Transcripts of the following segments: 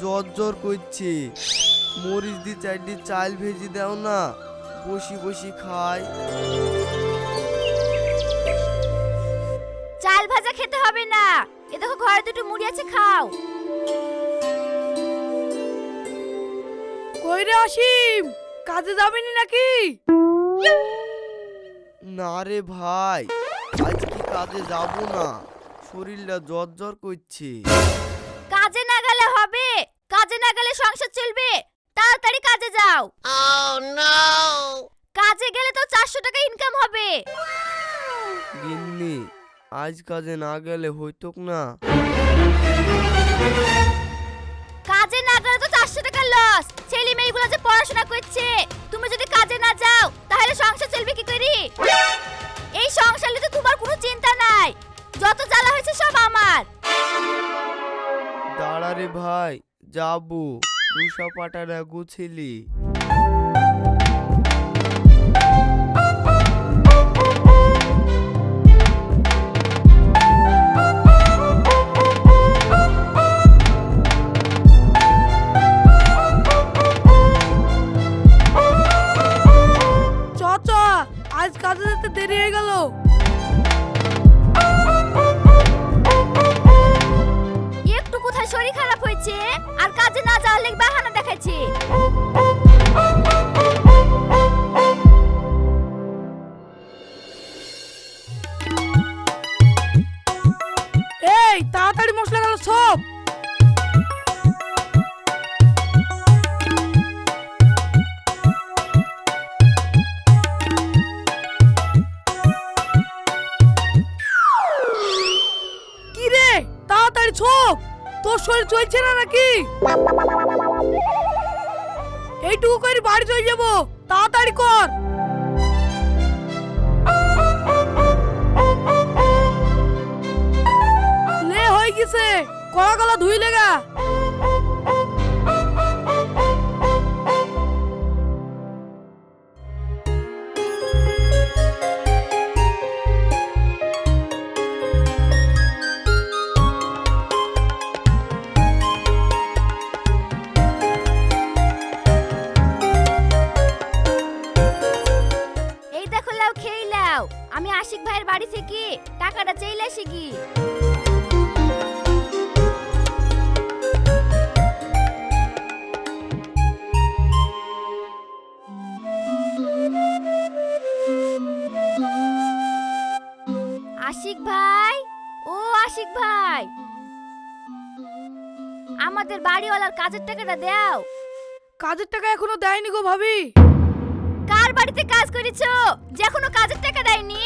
জ্বর জ্বর করছে। মরিচ দি চারটি চাল ভেজে দাও না বসি বসি খাই। চাল ভাজা খেতে হবে না। এ দেখো ঘরে দুটো মুড়ি আছে খাও। কই রে অসীম? কাজে যাবেনি নাকি? না রে ভাই আজ কি কাজে যাব না। শরীরটা জ্বর জ্বর করছে। সংসার চলবে। তাড়াতাড়ি কাজে যাও। কাজে গেলে তো চারশো টাকা ইনকাম হবে। গিন্নি আজ কাজে না গেলে হইতোক না। কাজে না গেলে তো চারশো টাকা লস ছেলে মেয়েগুলো যে পড়াশোনা করছে তুমি যদি কাজে না যাও তাহলে সংসার চলবে কি করি? এই সংসারে তো তোমার কোনো চিন্তা নাই। যত জ্বালা হয়েছে সব আমার। দাঁড়া রে ভাই যাব। রুষা পাটারা গুছিলি। চ চ আজ কাজে যেতে দেরি হয়ে গেল। হয়েছে আর কাজে না যাওয়ার লেগে বাহানা দেখাচ্ছে। এই তাড়াতাড়ি মশলা গেল সব। তোর চলছে না নাকি? এইটুকু করে বাড়ি চলে যাব। তাড়াতাড়ি কর। লে হয়ে গেছে। কলা কলা ধুই লেগা ভাই। আমাদের বাড়িওয়ালার কাজের টাকাটা দাও। কাজের টাকা এখনও দেয়নি গো ভাবি। কার বাড়িতে কাজ করেছ? যে এখনও কাজের টাকা দেয়নি?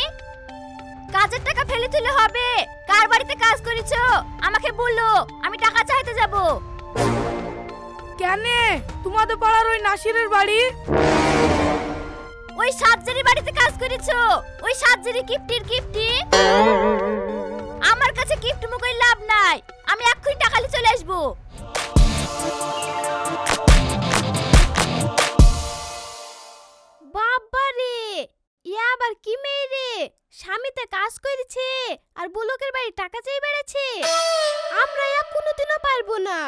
কাজের টাকা ফেলে তুলে হবে। কার বাড়িতে কাজ করেছ? আমাকে বলল আমি টাকা চাইতে যাব। কেন? তোমাদের পাড়ার ওই নাসিরের বাড়ি? ওই সাতজারি বাড়িতে কাজ করেছ। ওই সাতজারি কিপ্টির কিপ্টি। আমার কাছে গিফট মুখের লাভ নাই। আমি এক্ষুনি টাকা নিয়ে চলে আসব। বাবা রে ইয়া আবার কি মেয়ে রে? স্বামীতে কাজ করেছে, আর বুলকের বাড়ি টাকা চেয়ে বেড়েছে আমরা কোনোদিনও পারব না।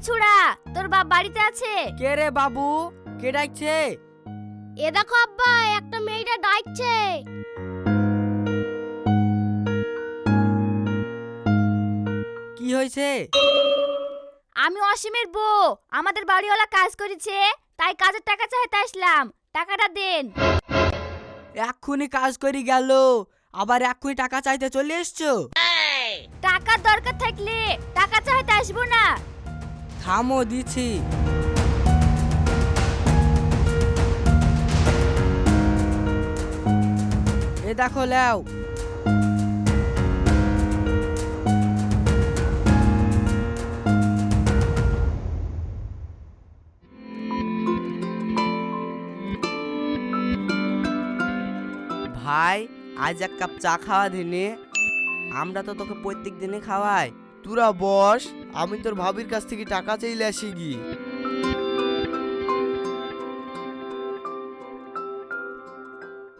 এই ছুড়া তোর বাপ বাড়িতে আছে? কে রে বাবু? কে ডাকছে? এ দেখো আব্বা একটা মেয়েটা ডাকছে। কি হয়েছে? আমি অসীমের বউ আমাদের বাড়িওয়ালা কাজ করেছে তাই কাজের টাকা চাইতে আসলাম টাকাটা দেন। এক্ষুনি কাজ করি গেল আবার এক্ষুনি টাকা চাইতে চলে এসছো? টাকার দরকার থাকলে টাকা চাইতে আসব না থামো দিছি। এ দেখো লেও। ভাই, আজ এক কাপ চা খাওয়া দিনে। আমরা তো তোকে প্রত্যেক দিনে খাওয়াই। তুরা বস। আমি তোর ভাবির কাছ থেকে টাকা চাইলে আসি গি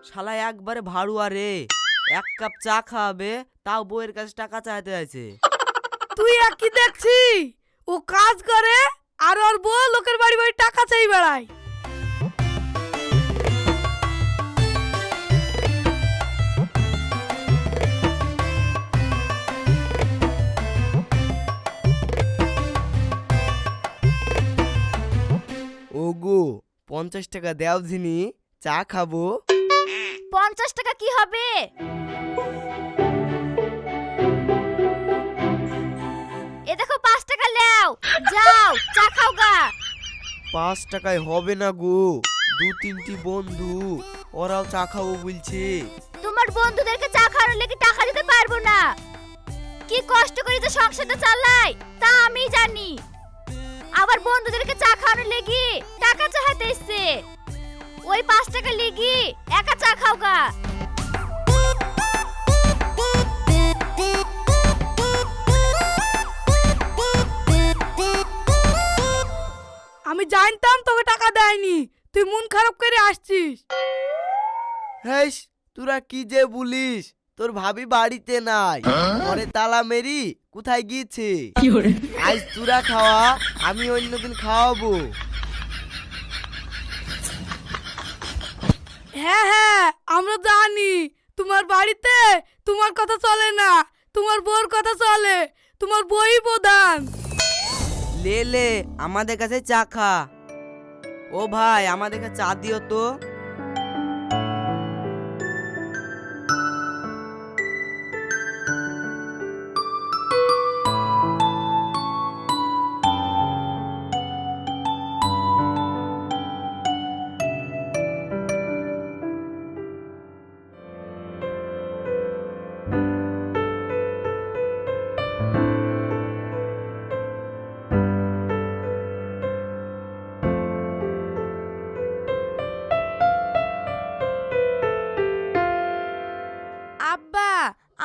শালা একবারে ভাড়ুয়া রে। এক কাপ চা খাওয়াবে, তাও বউয়ের কাছে টাকা চাইতে আছে। তুই একই দেখছি। ও কাজ করে, আর ওর বউ লোকের বাড়ি বাড়ি টাকা চাই বেড়ায় পঞ্চাশ টাকা দেও ঝিনি চা খাব। পঞ্চাশ টাকা কি হবে? এ দেখো পাঁচ টাকা লেও। যাও চা খাও গা। পাঁচ টাকায় হবে না গো দু তিনটি বন্ধু ওরাও চা খাব বলছে। তোমার বন্ধুদেরকে চা খাওয়ানোর লেগে টাকা দিতে পারব না। কি কষ্ট করে যে সংসারটা চালাই তা আমি জানি। আবার বন্ধুদেরকে চা খাওয়ানোর লেগে। টাকা চাহাতে এসছে। ওই পাঁচ টাকা লেগে একা চা খাও গা। আমি জানতাম তোকে টাকা দেয়নি। তুই মন খারাপ করে আসছিস। হেস তোরা কি যে বলিস? তোর ভাবি বাড়িতে নাই। ঘরে তালা মেরি কোথায় গিয়েছে? আজ তোরা খাওয়া আমি অন্যদিন খাওয়াবো। হ্যাঁ হ্যাঁ আমরা জানি। তোমার বাড়িতে তোমার কথা চলে না। তোমার বউর কথা চলে। তোমার বই প্রধান। লে লে আমাদের কাছে চা খা। ও ভাই আমাদের কাছে চা দিও তো।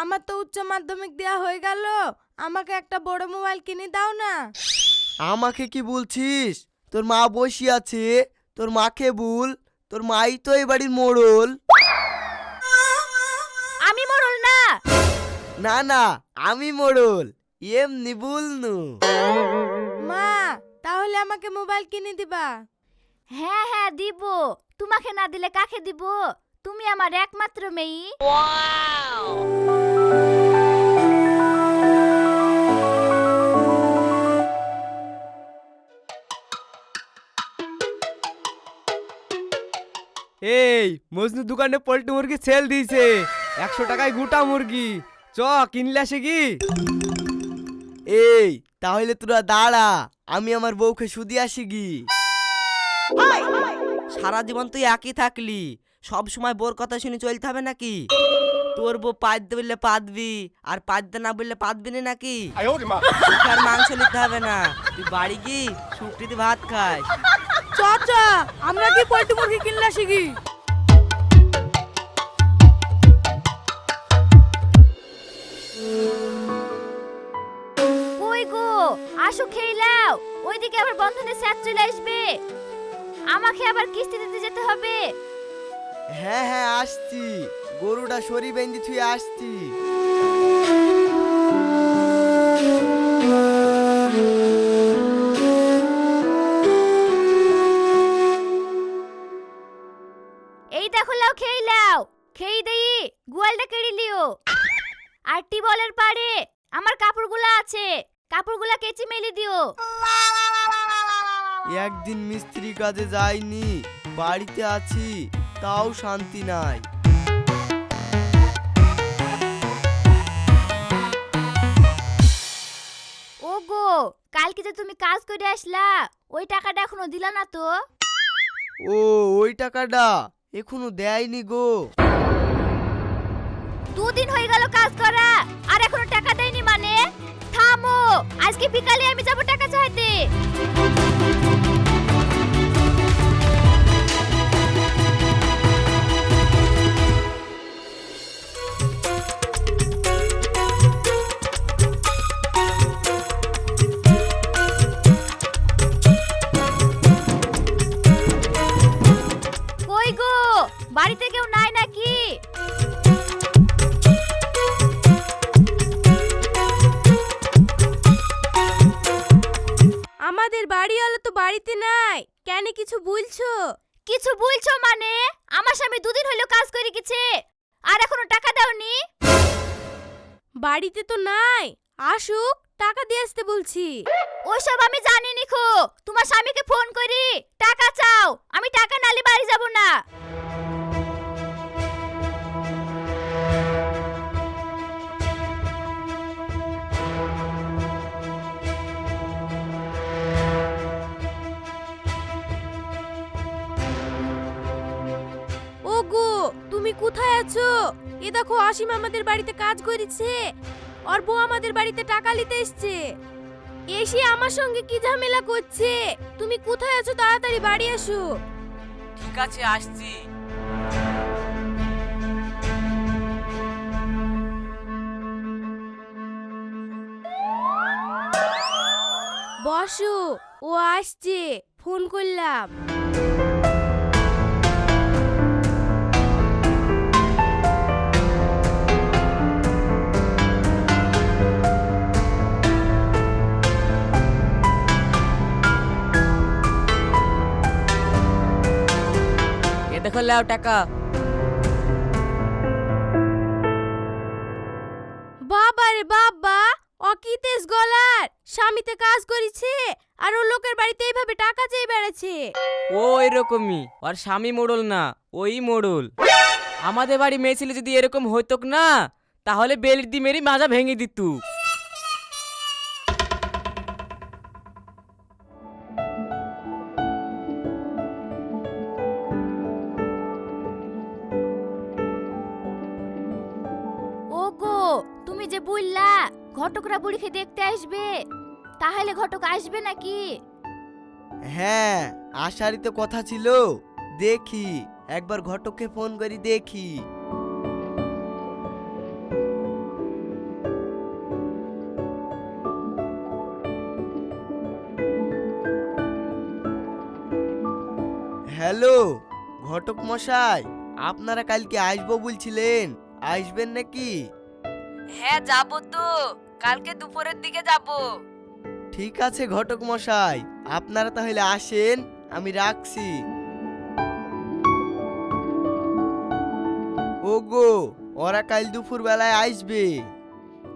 আমার তো উচ্চ মাধ্যমিক দেওয়া হয়ে গেল। আমাকে একটা বড় মোবাইল কিনে দাও না। আমাকে কি বলছিস? তোর মা বসি আছে তোর মাকে বল তোর মাই তো এই বাড়ির মোড়ল। আমি মোড়ল না। না না আমি মোড়ল এমনি বলনু মা তাহলে আমাকে মোবাইল কিনে দিবা। হ্যাঁ হ্যাঁ দিব। তোমাকে না দিলে কাকে দিব? তুমি আমার একমাত্র মেয়ে। এই মজনু দোকানে পোল্ট্রি মুরগি সেল দিয়েছে। একশো টাকায় গোটা মুরগি। চ কিনলে আসে কি? এই তাহলে তোরা দাঁড়া আমি আমার বউকে শুধু আসি গি। সারা জীবন তুই একই থাকলি। সব সময় বোর কথা শুনে চলতে হবে নাকি? তোর বউ পাঁচতে বললে পাতবি আর পাততে না বললে পাতবি না নাকি? আর মাংস নিতে হবে না। তুই বাড়ি গি শুকটিতে ভাত খাস। চ চ আমরা কি পোল্ট্রি মুরগি কিনলে শিখি? কই গো? আসো খেইলাও ওইদিকে আবার বন্ধনের স্যার চলে আসবে। আমাকে আবার কিস্তি দিতে যেতে হবে। হ্যাঁ হ্যাঁ আসছি। গরুটা সরি বেঁধে থুয়ে আসছি। এই দেখো লাও খেইলাও খেই দেই গোয়ালটা কেড়ে লিও আর টিবলের পাড়ে আমার কাপড়গুলো আছে। কাপড়গুলো কেচি মেলি দিও। একদিন মিস্ত্রি কাজে যাইনি। বাড়িতে আছি। তাও শান্তি নাই। ওগো কালকে যে তুমি কাজ করে আসলা ওই টাকাটা এখনও দিলা না তো? ও ওই টাকাটা এখনও দেয়নি গো। দুদিন হয়ে গেল কাজ করা আর এখনও টাকা দেয়নি মানে? থামো আজকে বিকালে আমি যাব টাকা চাইতে। কিছু বলছো মানে? আমার স্বামী দুদিন হলো কাজ করে গেছে আর এখনও টাকা দাওনি। বাড়িতে তো নাই। আসুক টাকা দিয়ে আসতে বলছি। ওসব আমি জানি নিখো তোমার স্বামীকে ফোন করি। টাকা চাও আমি টাকা নালি বাড়ি যাব না। তুমি কোথায় আছো? এ দেখো আসিম আমাদের বাড়িতে কাজ করেছে। আর বউ আমাদের বাড়িতে টাকা নিতে এসছে। এসে আমার সঙ্গে কি ঝামেলা করছে? তুমি কোথায় আছো? তাড়াতাড়ি বাড়ি আসো। ঠিক আছে আসছি। বসো ও আসছে ফোন করলাম। লাও টাকা। বাবা রে বাবা অকিতেশ গলার। স্বামীতে কাজ করেছে আর ও লোকের বাড়িতে এইভাবে টাকা চেয়ে বেড়াচ্ছে। ও এরকমই ওর স্বামী মোড়ল না ওই মোড়ল। আমাদের বাড়ি মেয়ে ছেলে যদি এরকম হইতক না তাহলে বেলির দি মেরি মাজা ভেঙে দিত ঘটকরা বুড়িকে দেখতে আসবে। তাহলে ঘটক আসবে নাকি? হ্যাঁ আসারই তো কথা ছিল। দেখি একবার ঘটককে ফোন করি দেখি। হ্যালো ঘটক মশাই আপনারা কালকে আসব বলছিলেন। আসবেন নাকি? হ্যাঁ যাব তো। কালকে দুপুরের দিকে যাব। ঠিক আছে ঘটক মশাই। আপনারা তাহলে আসেন আমি রাখছি। ওগো ওরা কাল দুপুর বেলায় আসবে।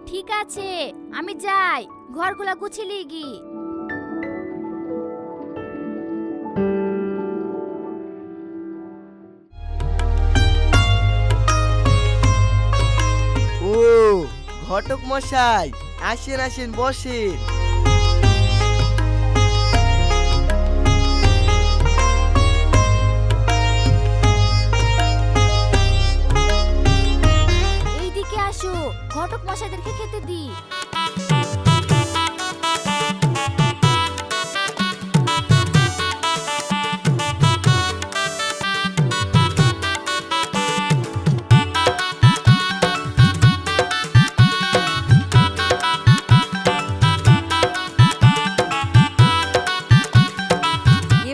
ঠিক আছে আমি যাই ঘরগুলা গুছিয়ে গি ঘটক মশাই আসেন আসেন বসেন।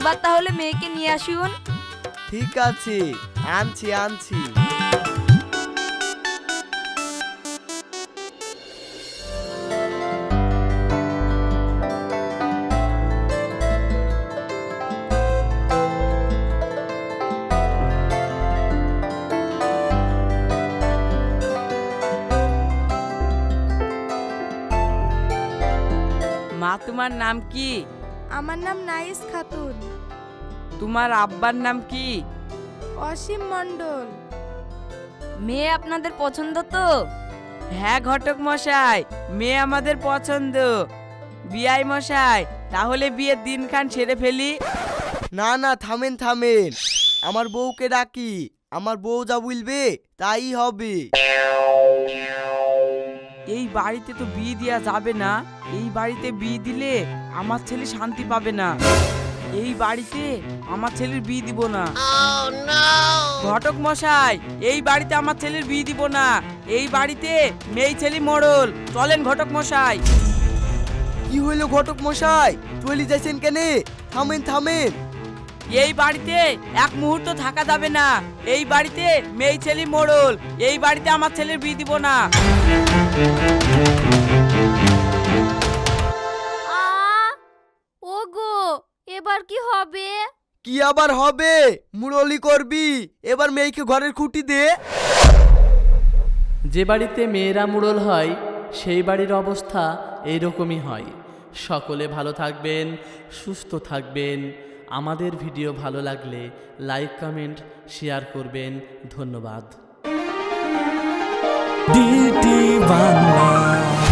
এবার তাহলে মেয়েকে নিয়ে আসুন। ঠিক আছে আনছি আনছি। মা তোমার নাম কি? আমার নাম নাইস খাতুন। তোমার আব্বার নাম কি? অসীম মণ্ডল। মেয়ে আপনাদের পছন্দ তো? হ্যাঁ ঘটক মশাই মেয়ে আমাদের পছন্দ। বিয়াই মশাই তাহলে বিয়ের দিনখান ছেড়ে ফেলি। না না থামেন থামেন। আমার বউকে ডাকি আমার বউ যা বলবে তাই হবে। বাড়িতে তো বিয়ে দেওয়া যাবে না। এই বাড়িতে বিয়ে দিলে আমার ছেলে শান্তি পাবে না। এই বাড়িতে আমার ছেলের বিয়ে দিব না। ঘটক মশাই, এই বাড়িতে আমার ছেলের বিয়ে দিব না। এই বাড়িতে মেয়ে ছেলে মরল। চলেন ঘটক মশাই। কি হইল ঘটক মশাই? চলে যাচ্ছেন কেনে? থামেন থামেন। এই বাড়িতে এক মুহূর্ত থাকা যাবে না। এই বাড়িতে মেয়ে ছেলে মোড়ল এই বাড়িতে আমার ছেলের বিয়ে দিব না। ওগো এবার কি হবে? কি আবার হবে? মুরলি করবি। এবার মেয়েকে ঘরের খুঁটি দে। যে বাড়িতে মেয়েরা মুরল হয় সেই বাড়ির অবস্থা এইরকমই হয়। সকলে ভালো থাকবেন সুস্থ থাকবেন। আমাদের ভিডিও ভালো লাগলে লাইক কমেন্ট শেয়ার করবেন। ধন্যবাদ। বাংলা।